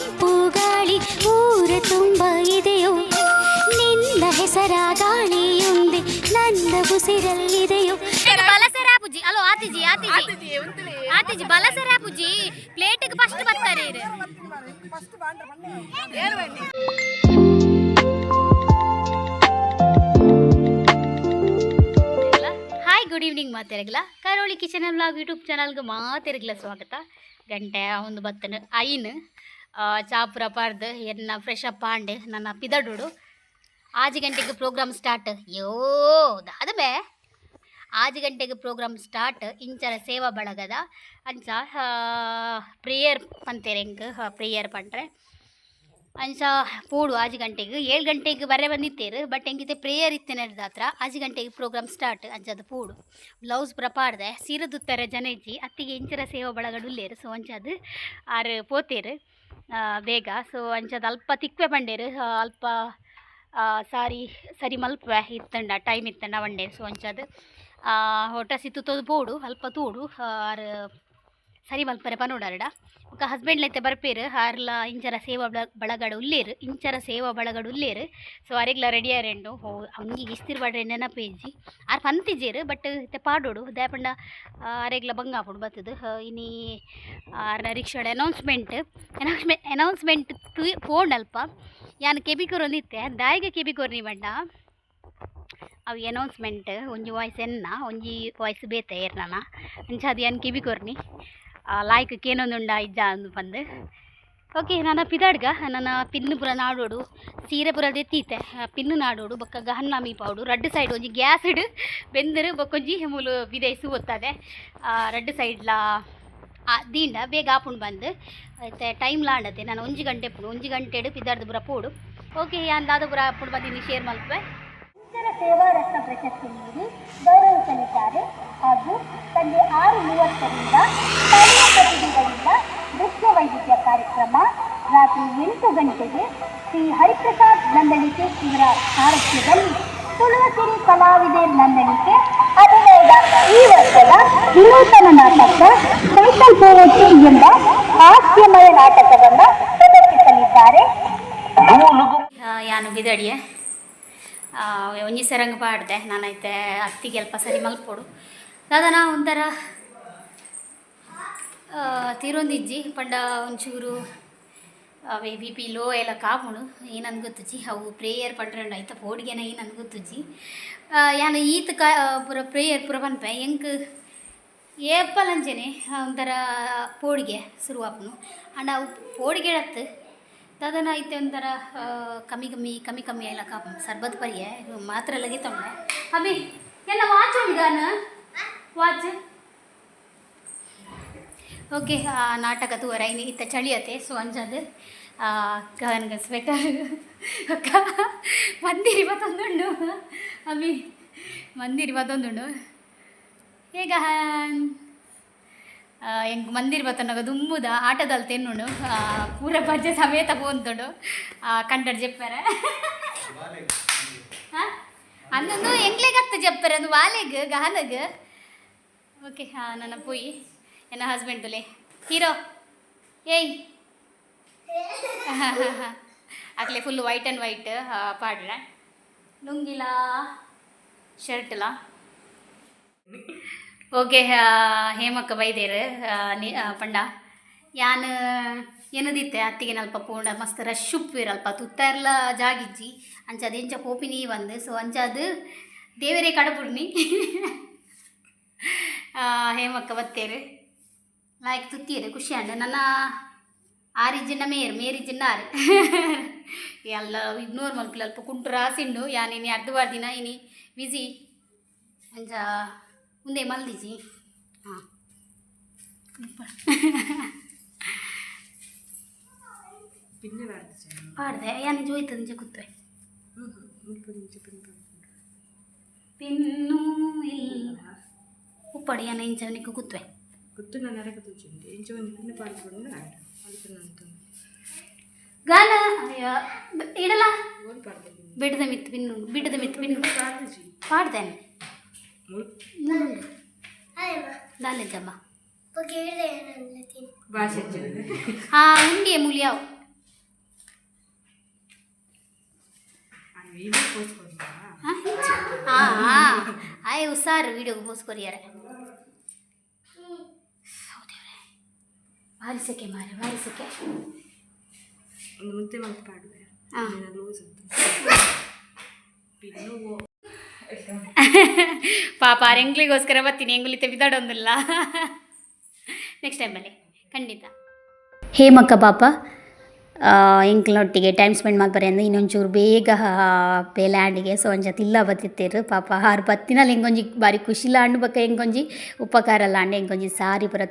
ತಂಪು ಗಾಳಿ ಊರ ತುಂಬ ಇದೆಯೋ ನಿನ್ನ ಹೆಸರ ಗಾಳಿಯೊಂದೆ ನನ್ನ ಉಸಿರಲ್ಲಿದೆಯೋ ಬಲಸರ ಪೂಜಿ ಅಲೋ ಆತಿಜಿ ಆತಿಜಿ ಆತಿಜಿ ಬಲಸರ ಪೂಜಿ ಪ್ಲೇಟಿಗೆ ಫಸ್ಟ್ ಬರ್ತಾರೆ ಇರು hi good evening ಮಾತಿರಗಿಲ್ಲ ಕರೋಳಿ kitchen blog YouTube ಚಾನಲ್ಗೆ ಮಾತಿರಗಿಲ್ಲ ಸ್ವಾಗತ ಗಂಟೆ ಒಂದು ಬತ್ತನ ಐನ್ ಚಾಪುರ ಪಾರ್ದು ಎನ್ನ ಫ್ರೆಶ್ ಅಪ್ ನನ್ನ ಪಿದಡುಡು ಆಜು ಗಂಟೆಗೆ ಪ್ರೋಗ್ರಾಮ್ ಸ್ಟಾರ್ಟ್ ಯೋ, ದಾದಮೆ. ಆಜು ಗಂಟೆಗೆ ಪ್ರೋಗ್ರಾಮ್ ಸ್ಟಾರ್ಟ್ ಇಂಚರ ಸೇವಾ ಬಳಗದ. ಅಂಚ ಪ್ರೇಯರ್ ಪಂತೇರೆ ಹೆಂಗೆ? ಪ್ರೇಯರ್ ಪಂಡ್ರೆ ಅಂಚ ಪೂಡು ಆಜು ಗಂಟೆಗೆ. ಏಳು ಗಂಟೆಗೆ ಬರೇ ಬಂದಿತ್ತೇರು ಬಟ್ ಹೆಂಗಿದೆ ಪ್ರೇಯರ್ ಇತ್ತೇನೆ ಹತ್ರ. ಆಜು ಗಂಟೆಗೆ ಪ್ರೋಗ್ರಾಮ್ ಸ್ಟಾರ್ಟ್ ಅಂಚದು ಪೂಡು ಬ್ಲೌಸ್ ಪ್ರಪಾಡ್ದೆ ಸೀರೆದುತ್ತಾರೆ ಜನ ಇಜ್ಜಿ. ಅತ್ತಿಗೆ ಇಂಚರ ಸೇವಾ ಬಳಗಡು ಉಲ್ಲೇರು ಸೊ ಅಂಚದು ಆರು, ಪೋತೇರು. ಬೇಗ. ಸೊ ಅಂಚದ ಅಲ್ಪ ತಿಕ್ವೆ ಬಂಡೇರು ಅಲ್ಪ ಸಾರಿ, ಸರಿ ಮಲ್ಪೆ ಇತ್ತಂಡ ಟೈಮ್ ಇತ್ತಂಡ ಒಂಡೆ ಸೊ ಅಂಚದು ಹೊಟ್ಟ ಸಿತ್ತು ತೋದು ಪೋಡು, ಅಲ್ಪ ತೂಡು. ಆರು ಸರಿ ಮಲ್ಪರೆ ನೋಡಾರಡ ಬೊಕ್ಕ ಹಸ್ಬೆಂಡ್ ಲೈತೆ ಬರ್ಪೇರು, ಹಾರ್ಲ ಇಂಚರ ಸೇವಾ ಬಳಗಡ ಉಲ್ಲೇರು, ಇಂಚರ ಸೇವಾ ಬಳಗಡ ಉಲ್ಲೇರು. ಸೊ ಅರೆಗ್ಲ ರೆಡಿ ಆರೆಂಡು, ಹೋ, ಅವ್ನಿಗೆ ಇಸ್ತಿರ್ಬಾಡ್ರೆ ನೆನಪೇಜಿ ಆರ್ ಪಂತಿಜೇರು ಬಟ್ ಇತ್ತೆ ಪಾಡೋಡು. ದಯಪಂಡ ಅರೆಗ್ಲ ಬಂಗ ಹಾಕೊಂಡು ಬರ್ತದೆ ಇನಿ ಆರ್ನ ರಿಕ್ಷಾಡ ಅನೌನ್ಸ್ಮೆಂಟ್ ಅನೌನ್ಸ್ಮೆಂಟ್ ಅನೌನ್ಸ್ಮೆಂಟ್ ಫೋನ್ ಅಲ್ಪ ಯಾನ್ ಕೆಬಿಕೋರ್ ಒಂದಿತ್ತೆ, ದಾಯಿಗೆ ಕೆಬಿಕೋರ್ ನೀ ಬಣ್ಣ ಅವು ಅನೌನ್ಸ್ಮೆಂಟ್ ಒಂಜಿ ವಾಯ್ಸ್ ಎನ್ನ, ಒಂಜಿ ವಾಯ್ಸ್ ಬೇತೆ ಏರ್ನ ಅಂಚಾದ ಏನು ಕಿವಿ ಕೊರ್ನಿ ಲಾಯ್ಕ್ ಕೇನೊಂದುಂಡ ಇಜ್ಜ ಅಂದು ಬಂದು. ಓಕೆ ನನ್ನ ಪಿದಾಡ್ಗ. ನನ್ನ ಪಿನ್ನು ಪುರ ನಾಡೋಡು ಸೀರೆ ಪುರ ದೆತ್ತೀತೆ ಪಿನ್ನು ನಾಡೋಡು ಬೊಕ್ಕ ಗಹನ್ನಾಮಿ ಪೌಡು ರಡ್ಡು ಸೈಡ್ ಒಂಜಿ ಗ್ಯಾಸ್ ಇಡು ಬೆಂದರು ಬೊಕ್ಕೊಂಜಿ ಮೂಲು ವಿದೇಸು ಓದ್ತದೆ ರಡ್ಡು ಸೈಡ್ಲ ದೀಂಡ ಬೇಗ ಆಪುಂಡು ಬಂದು. ಐತೆ ಟೈಮ್ ಲಾಂಡತೆ ನಾನು ಒಂಜಿ ಗಂಟೆ ಪುಡು ಒಂಜಿ ಗಂಟೆ ಇಡು ಪಿದಾಡ್ದು ಪುರ ಪೋಡು. ಓಕೆ ಅಂದಾದ ಪುರ ಅಪ್ಪುಡು ಬಂದಿನಿ ಶೇರ್ ಮಲ್ಪೆ ಸೇವಾ ರತ್ನ ಪ್ರಶಸ್ತಿ ನೀಡಿ ಗೌರವಿಸಲಿದ್ದಾರೆ. ಹಾಗೂ ಸಂಜೆ ಆರು ಮೂವತ್ತರಿಂದ ಸ್ಥಳೀಯ ಪ್ರತಿನಿಧಿಗಳಿಂದ ನೃತ್ಯ ವೈವಿಧ್ಯ ಕಾರ್ಯಕ್ರಮ ರಾತ್ರಿ ಎಂಟು ಗಂಟೆಗೆ ಶ್ರೀ ಹರಿಪ್ರಸಾದ್ ನಂದಣಿಕೆ ಇವರ ಸಾರಥ್ಯದಲ್ಲಿ ತುಳುವಸಿರಿ ಕಲಾವಿದೆ ನಂದಣಿಕೆ ಅಭಿನಯದ ಈ ವರ್ಷದ ವಿನೂತನ ನಾಟಕ ಸೈಕಲ್ ಪೋವೋಟಿ ಎಂಬ ಹಾಸ್ಯಮಯ ನಾಟಕವನ್ನು ಪ್ರದರ್ಶಿಸಲಿದ್ದಾರೆ. ಯಾನು ಬಿದಡಿಯೇ ಒಂಜಿ ಸರಂಗ ಪಾಡ್ದೆ. ನಾನೈತೆ ಅತ್ತಿಗೆ ಅಲ್ಪ ಸರಿ ಮಲ್ಪೋಡು. ದಾದನ ಒಂಥರ ತೀರೊಂದಿಜ್ಜಿ, ಪಂಡ, ಒಂಚೂರು ಅವೇ ಬಿ ಪಿ, ಲೋ ಎಲ್ಲ ಕಾಪುಂಡು ಏನಂದು ಗೊತ್ತುಜಿ ಅವು ಪ್ರೇಯರ್ ಪಂಡ್ರಂಡು ಐತ, ಪೋಡಿಗೆನ ಏನಂದು ಗೊತ್ತುಜಿ ಯಾನು ಈತ ಕಾ ಪುರ, ಪ್ರೇಯರ್ ಪುರ ಬನ್ಪೆ, ಎಂಕ್ ಏಪ್ಪಲಂಜನೆ ಒಂಥರ ಪೋಡಿಗೆ ಶುರುವಾಪುನು ಅಂಡ ಅವು ಪೋಡಿಗೆ ಹತ್ತು ದಾದನ ಐತೆ ಒಂಥರ ಕಮ್ಮಿ ಕಮ್ಮಿ ಕಮ್ಮಿ ಕಮ್ಮಿ ಎಲ್ಲ ಕಾಪ ಸರ್ಬತ್ ಪರಿಯೆ, ಮಾತ್ರ ಎಲ್ಲ ಗೀತಂಬ ಅಭಿ ಎಲ್ಲ ವಾಚ್ ಉಂಟಾನ ವಾಚ್ ಓಕೆ ಆ ನಾಟಕ ತೂವರ ಇನ್ನು ಇತ್ತ ಚಳಿಯತೆ ಸೊ ಅಂಜಾದ ನನಗೆ ಸ್ವೆಟರ್ ಅಕ್ಕ ಮಂದಿರಿ ಮತ್ತೊಂದುಂಡು ಅಮ್ಮಿ ಮಂದಿರಿ ಮತ್ತೊಂದುಂಡು ಹೇಗ ಹೆಂಗ್ ಮಂದಿರ್ ಬತ್ತನಾಗ ದುಂಬುದ ಆಟದಲ್ಲಿ ತಿನ್ನುಣು ಪೂರ ಬಜ್ಜೆ ಸಮೇತ ಪೋಂತುಡು. ಕಂಡಡ್ ಜೆಪ್ಪರೆ. ಅಂದೊಂದು ಎಂಗ್ಲೆಗತ್ತ ಜಪ್ಪರೆ ಅದು ವಾಲೆಗ್ ಗಹನಗ್ ಓಕೆ ಹಾಂ ನನ್ನ ಪೋಯಿ ಎನ್ನ ಹಸ್ಬೆಂಡ್ ತುಲೆ ಹೀರೋ ಏಯ್. ಅಕ್ಲೆ ಫುಲ್ ವೈಟ್ ಆ್ಯಂಡ್ ವೈಟ್ ಪಾಡ್ರೆ. ಲುಂಗಿಲ ಶರ್ಟ್ಲ. ಓಕೆ ಹೇಮಕ್ಕ ಬೈದೇರು ನಿ ಆ, ಪಂಡ. ಯಾನ್ ಏನದಿತ್ತೆ ಅತ್ತಿಗೆ ನಲ್ಪ ಪೂರ್ಣ ಮಸ್ತ್ ರಶ್ ಉಪ್ಪಿರಲ್ಪ ತುತ್ತರ್ಲ ಜಾಗಿಜ್ಜಿ. ಅಂಚದು ಎಂಚ ಪೋಪಿನಿ ಬಂದು ಸೊ ಅಂಚದು ದೇವರೇ ಕಡಪುಡ್ನಿ ಆ, ಹೇಮಕ್ಕ ಬತ್ತೇರು ಲಾಯ್ಕ್ ತುತ್ತೀರು ಖುಷಿ ಅಂಡ ನನ್ನ ಆರಿಜಿನ ಮೇರ್ ಮೇರಿಜಿನ ಆರು ಎಲ್ಲ ಇಗ್ನೋರ್ ಮಲ್ಪಲ ಅಲ್ಪ ಕುಂಟು ರಾಸಿಂಡು ಯಾನಿನಿ ಅರ್ಧ ದಿನ ಇನಿ ಬಿಸಿ ಅಂಚ ಮುಂದೆ ಮಲ್ದಿಜಿ. ಹಾಂ. ಪಾಡ್ದೆ ಯಾನಿ ಜೋಯ್ತು ನಿಜ ಕೂತ್ವೆ. ಪಿನ್ನು ಉಪ್ಪಡಿಯನ್ನು ಇಂಚವನಿಗೆ ಕುತ್ವೆ గుర్తు నన్నరక తూచింది ఇంచు నిన్న పడుకోవడం ఇడలా బిడ్డద మిత్ పిన్ను బిడ్డద మిత్ పిన్ను పాడతాను దాలేదమ్మా ఉండి ములియావు అయ్యి ఉసారు వీడియోకి పోసుకోరు ಸೆಕೆ ಮಾರೆ ವಾರಿಸಕ್ಕೆ. ಸೆಕೆ ಒಂದು ಮುದ್ದೆ ಮತ್ತೆ ಪಾಡುವೆ ಪಾಪ ಎಂಗ್ಲಿಗೋಸ್ಕರ ಬರ್ತೀನಿ ಎಂಗುಲಿತೆ ಬಿದಾಡೊಂದಿಲ್ಲ ನೆಕ್ಸ್ಟ್ ಟೈಮಲ್ಲಿ ಖಂಡಿತ. ಹೇಮಕ್ಕ ಪಾಪ ಎಂಕ್ಲೊಟ್ಟಿಗೆ ಟೈಮ್ ಸ್ಪೆಂಡ್ ಮಾಡ್ತಾರೆ ಅಂದ್ರೆ ಇನ್ನೊಂಚೂರು ಬೇಗ ಪೇಲ್ಯಾಂಡಿಗೆ ಸೊ ಒಂಜ ತಿಲ್ಲ ಬತ್ತಿತ್ತೇರು. ಪಾಪ ಆರು ಬತ್ತಿನಲ್ಲಿ ಹೆಂಗೊಂಜಿ ಬಾರಿ ಖುಷಿ ಹಣ್ಣು ಬಕ್ಕ ಹೆಂಗೊಂಜಿ ಉಪಕಾರ ಆಂಡೆ ಹೆಂಗೊಂಜಿ ಸಾರಿ ಪೂರ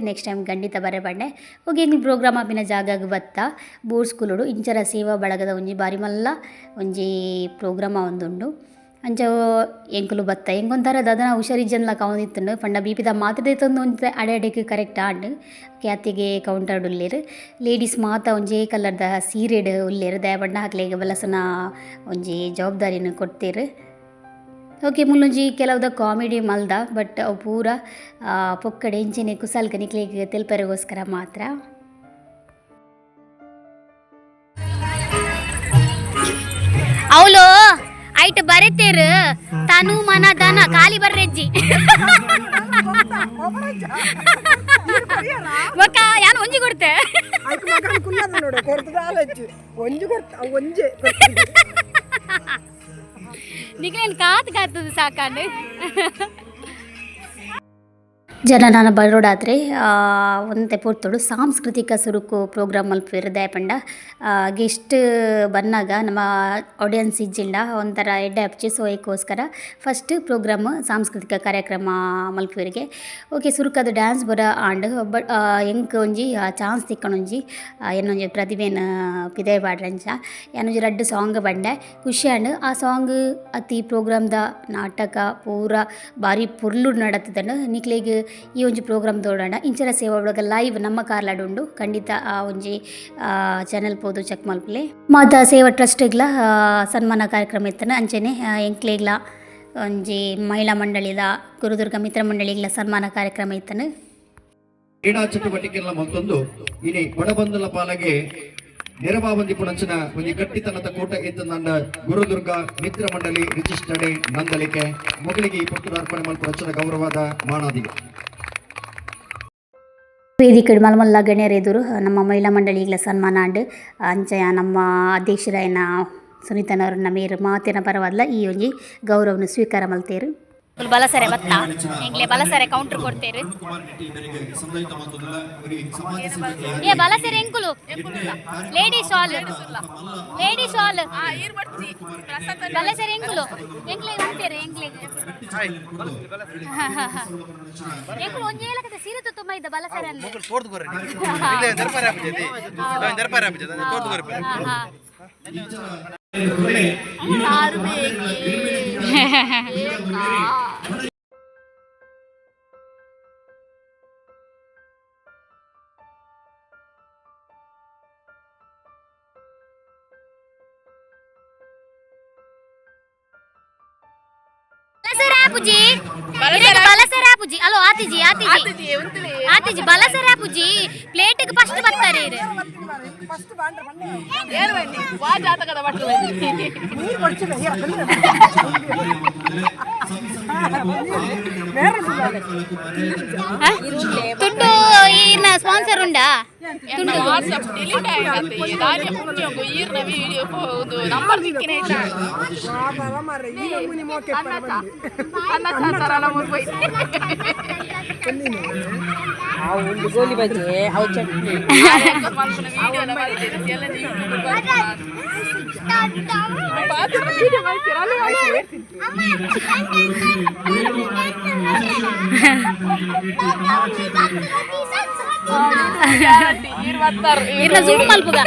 ನೆಕ್ಸ್ಟ್ ಟೈಮ್ ಖಂಡಿತ ಬರೆ ಬಂಡೆ ಹೋಗಿ ಹೆಂಗೆ ಪ್ರೋಗ್ರಾಮ್ ಆಪಿನ ಜಾಗಾಗ ಬತ್ತ. ಬೋರ್ಡ್ ಸ್ಕೂಲುಡು ಇಂಚರ ಸೇವಾ ಬಳಗದ ಒಂಜಿ ಬಾರಿ ಮಲ್ಲ ಒಂಜಿ ಪ್ರೋಗ್ರಾಮ ಒಂದುಂಡು. ಅಂಚ ಎಂಕುಲು ಬತ್ತ. ಎಂಕೊಂತಾರ ದದನ ಹುಷಾರಿಜ್ಜನ್ಲ ಕವಂದಿತ್ತುಂಡು ಪಂಡ ಬಿ ಪಿದ ಮಾತದೆ ತಂದು ಒಂದು ಅಡೆ ಅಡೆಗೆ ಕರೆಕ್ಟ್ ಆಂಡ್ ಕ್ಯಾತಿಗೆ ಕೌಂಟರ್ಡ್ ಉಳ್ಳೇರು ಲೇಡೀಸ್ ಮಾತ ಒಂಜೆ ಕಲರ್ದ ಸೀರೆಡ್ ಉಳ್ಳೇರು ದಯ ಬಣ್ಣ ಬಲಸನ ಒಂಜಿ ಜವಾಬ್ದಾರಿನ ಕೊಡ್ತೀರು. ಓಕೆ, ಮುಲ್ಲೊಂಜಿ ಕೆಲವುದ ಕಾಮಿಡಿ ಮಲ್ದ ಬಟ್ ಅವು ಪೂರ ಪೊಕ್ಕಡೆ ಇಂಚಿನ ಕುಸಾಲ್ಕ ನಿಕ್ಲಿಗೆ ತೆಲ್ಪರಿಗೋಸ್ಕರ ಮಾತ್ರ. ಐಟ್ ಬರೆತೇರು ತನು ಮನ ದನ ಖಾಲಿ ಬರ್ರೆಜ್ಜಿ ಒಕ್ಕ ಯಾನು ಒಂಜಿ ಕೊಡ್ತೆ ಅದಕ್ಕೆ ಮಗನ ಕುಲ್ಲದ ನೋಡು ಕೊರ್ತದ ಆಲಜ್ಜು ಒಂಜು ಕೊರ್ತ ಒಂಜೆ ನಿಗ್ಲೇನು ಕಾತ್ ಕಾತದ ಸಾಕಾಂಡು ಜನನಾನ ಬರೋಡಾದ್ರೆ ಒಂತೆ ಪೂರ್ತೋಡು ಸಾಂಸ್ಕೃತಿಕ ಸುರುಕು ಪ್ರೋಗ್ರಾಮ್ ಮಲ್ಪುವೆರು ದಯಪಂಡ ಗೆಸ್ಟ್ ಬಂದಾಗ ನಮ್ಮ ಆಡಿಯನ್ಸ್ ಇಜ್ಜಿಂಡ ಒಂಥರ ಎಡ್ಡೆ ಹಚ್ಚಿ ಸೊ ಏಕೋಸ್ಕರ ಫಸ್ಟ್ ಪ್ರೋಗ್ರಾಮ್ ಸಾಂಸ್ಕೃತಿಕ ಕಾರ್ಯಕ್ರಮ ಮಲ್ಪುವೆರ್ಗೆ ಓಕೆ ಸುರುಕದ ಡ್ಯಾನ್ಸ್ ಬರ ಆಂಡ್, ಬಟ್ ಎಂಕ್ ಒಂಜಿ ಚಾನ್ಸ್ ತಿಕ್ಕಣೊಂಜಿ ಏನೊಂಜಿ ಪ್ರತಿಭೆನ ಪಿದೆ ಬಾಡ್ರಂಚ ಏನೊಂಜಿ ರಡ್ಡು ಸಾಂಗ್ ಬಂಡೆ, ಖುಷಿ ಆಂಡ್ ಆ ಸಾಂಗ್ ಅತಿ ಪ್ರೋಗ್ರಾಮ್ದ ನಾಟಕ ಪೂರ ಬಾರಿ ಪುರ್ಲು ನಡತದನು ನಿಕ್ಲೆಗ್ ಈ ಒಂಜಿ ಪ್ರೋಗ್ರಾಮ್ ದೋಡೋಣ ಇಂಚರ ಸೇವಾ ಒಳಗ ಲೈವ್ ನಮ್ಮ ಕಾರ್ಲಾಡ್ ಉಂಡು. ಖಂಡಿತ ಆ ಒಂಜಿ ಚಾನೆಲ್ ಪೋದು ಚೆಕ್ ಮಲ್ಪಲೆ ಮಾತ ಸೇವಾ ಟ್ರಸ್ಟ್ಗ್ಲ ಸನ್ಮಾನ ಕಾರ್ಯಕ್ರಮ ಇತ್ತನ ಅಂಚನೆ ಎಂಕ್ಲೆಗ್ಲ, ಒಂಜಿ ಮಹಿಳಾ ಮಂಡಳಿದ, ಗುರುದುರ್ಗ ಮಿತ್ರ ಮಂಡಳಿಗ್ಲ ಸನ್ಮಾನ ಕಾರ್ಯಕ್ರಮ ಇತ್ತನ. ಕ್ರೀಡಾ ಚಟುವಟಿಕೆಗಳ ಮತ್ತೊಂದು. ಇಲ್ಲಿ ಬಡಬಂಧುల ಪಾಲಗೆ ನೆರವಾವಂದಿ ಪುಣಂಚಿನ ಒಂದು ಗಟ್ಟಿತನದ ಕೂಟ ಇದ್ದ ನನ್ನ ಗುರುದುರ್ಗ ಮಿತ್ರ ಮಂಡಳಿ ರಿಜಿಸ್ಟರ್ಡ್ ನಂದಲಿಕೆ. ಮಗಳಿಗೆ ಈ ಪುತ್ತೂರು ಅರ್ಪಣೆ ಮಲ್ಪುರಂಚಿನ ಗೌರವದ ಮಾನಾದಿಗೆ ವೇದಿಕೆ ಮಲ್ಮಲ್ಲ ಗಣ್ಯರ ಎದುರು ನಮ್ಮ ಮಹಿಳಾ ಮಂಡಳಿಗಳ ಸನ್ಮಾನ ಅಂಡ್ ಅಂಚೆಯ ನಮ್ಮ ಅಧ್ಯಕ್ಷರಾಯನ ಸುನೀತನವರು ನಮೇರು ಮಾತಿನ ಪರವಾದ್ಲ ಈ ಒಂಜಿ ಗೌರವನ ಸ್ವೀಕಾರ ಮಲ್ತೇರು. ಬಲಸರೆ ಬತ್ತ ಎಂಗ್ಲೆ ಬಲಸರೆ ಕೌಂಟರ್ ಕೊಡ್ತೇರು ಏ ಬಲಸರೆ ಎಂಕುಲು ಲೇಡಿ ಶಾಲ್ ಲೇಡಿ ಶಾಲ್ ಬಲಸರೆ ಎಂಕುಲು ಎಂಕ್ಲೆ ಅಂತೇರು ಎಂಕ್ಲೆ ಎಂಕುಲು ಒಂಜೇ ಲಕದ ಸೀರೆ ತುಂಬ ಇದ್ದ ಬಲಸರೆ ಅಂದ್ರೆ ತೋರ್ದು ಬರ್ರಿ ಇಲ್ಲೇ ದರ್ಬಾರ್ ಆಪುಜಿ ದರ್ಬಾರ್ ಆಪುಜಿ ತೋರ್ದು ಬರ್ರಿ ಹಾ ಹಾ ಬಲಸರಾಪುಜಿ ಬಲಸರಾಪುಜಿ ಅಲೋ ಆತಿಜಿ ಆತಿಜಿ ಆತಿಜಿ ಬಲಸರಾಪುಜಿ ಪ್ಲೇಟಿಗೆ ಫಸ್ಟ್ ಬರ್ತಾರೆ ಇರು ಫಸ್ಟ್ ಬಾಂಡ್ರ ನೀರು ಕೊಡ್ಚಿಲ್ಲ ಹೇಳ ಬಂದ್ರೆ ಹ? ತುಂಡು ಈನ ಸ್ಪಾನ್ಸರ್ ಉಂಡಾ ತುಂಡು ಬರ ಮಾರ್ರೆ ಈಗ ಮುನಿ ಮೋಕೆ ಬಂದು ಆ ಒಂದು ಗೋಲಿ ಬಜೆ ಅವು ಚಟ್ನಿ ಇರ್ನ ಜೂಮ್ ಮಲ್ಪುಗ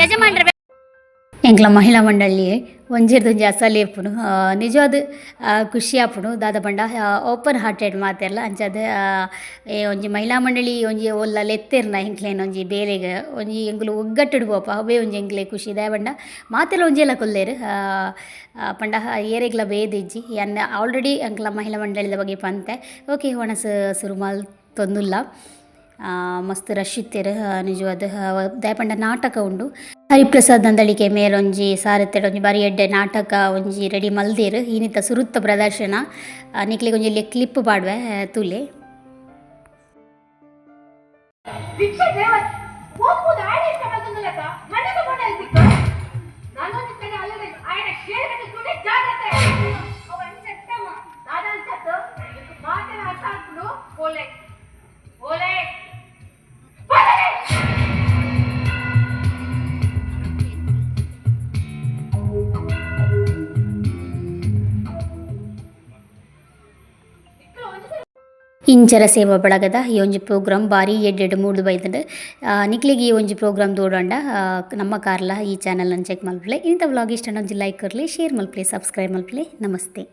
ಯಜಮಾನ್ರ ಎಂಕ್ಲ ಮಹಿಳಾ ಮಂಡಳಿ ಒಂಜಿರ್ದೊಂಜಿ ಅಸಲಿ ಇಪ್ಪುನು ಆ, ನಿಜವಾದ ಖುಷಿ ಆಪುನು ದಾದ ಪಂಡ ಓಪನ್ ಹಾರ್ಟೆಡ್ ಮಾತೆಲ್ಲ ಅಂಚದ ಏ ಒಂಜಿ ಮಹಿಳಾ ಮಂಡಳಿ ಒಂಜಿ ಒಲ್ಲ ಲೆತ್ತೆರ್ನ ಎಂಕ್ಲೇನ್ ಒಂಜಿ ಬೇರೆಗ್ ಒಂಜಿ ಎಂಕುಲು ಒಗ್ಗಟ್ಟುಡು ಪೋಪ ಅವೇ ಒಂಜಿ ಎಂಕ್ಲೆ ಖುಷಿ ದಾಯ ಪಂಡ ಮಾತೆಲ್ಲ ಒಂಜೆಲ್ಲ ಕೊಲ್ಲೇರು ಪಂಡ ಏರೆಗ್ಲ ಬೇದಿಜ್ಜಿ ಎನ್ನ ಆಲ್ರೆಡಿ ಅಂಕ್ಲ ಮಹಿಳಾ ಮಂಡಳಿದ ಬಗ್ಗೆ ಪಂತೆ ಓಕೆ ಹೊಣಸ ಸುರುಮಾಲ್ ತೊಂದುಲ್ಲ ಮಸ್ತ್ ರಶ್ ಇತ್ತೇರು ನಿಜವಾದ ದಯಪಂಡ ನಾಟಕ ಉಂಡು. ಹರಿಪ್ರಸಾದ್ ನಂದಳಿಕೆ ಮೇಲೊಂಜಿ ಸಾರತ್ತೆಡ್ ಒಂಜಿ ಬಾರಿ ಎಡ್ಡೆ ನಾಟಕ ಒಂಜಿ ರೆಡಿ ಮಲ್ದೆರ್. ಈನಿತ ಸುರುತ್ತ ಪ್ರದರ್ಶನ. ನಿಕ್ಲಿಗೆ ಒಂಜಿ ಇಲ್ಲಿ ಕ್ಲಿಪ್ ಪಾಡ್ವೆ ತುಲೆ. ತೂಲೆ ಇಂಚರ ಸೇವಾ ಬಳಗದ ಈ ಒಂಜಿ ಪ್ರೋಗ್ರಾಮ್ ಬಾರಿ ಎಡ್ಡೆಡ್ ಮೂಡ್ದು ಬೈದಂಡ್ ನಿಕ್ಲೆಗ್ ಈ ಒಂಜಿ ಪ್ರೋಗ್ರಾಮ್ ತೋಡಂಡ ನಮ್ಮ ಕಾರ್ಲ ಈ ಚಾನಲ್ನ ಚೆಕ್ ಮಲ್ಪಲೆ ಇಂಥ ವ್ಲಾಗ್ ಇಷ್ಟ ಒಂಜಿ ಲೈಕ್ ಕೊರ್ಲಿ ಶೇರ್ ಮಲ್ಪಲೆ ಸಬ್ಸ್ಕ್ರೈಬ್ ಮಲ್ಪಲೆ ನಮಸ್ತೆ.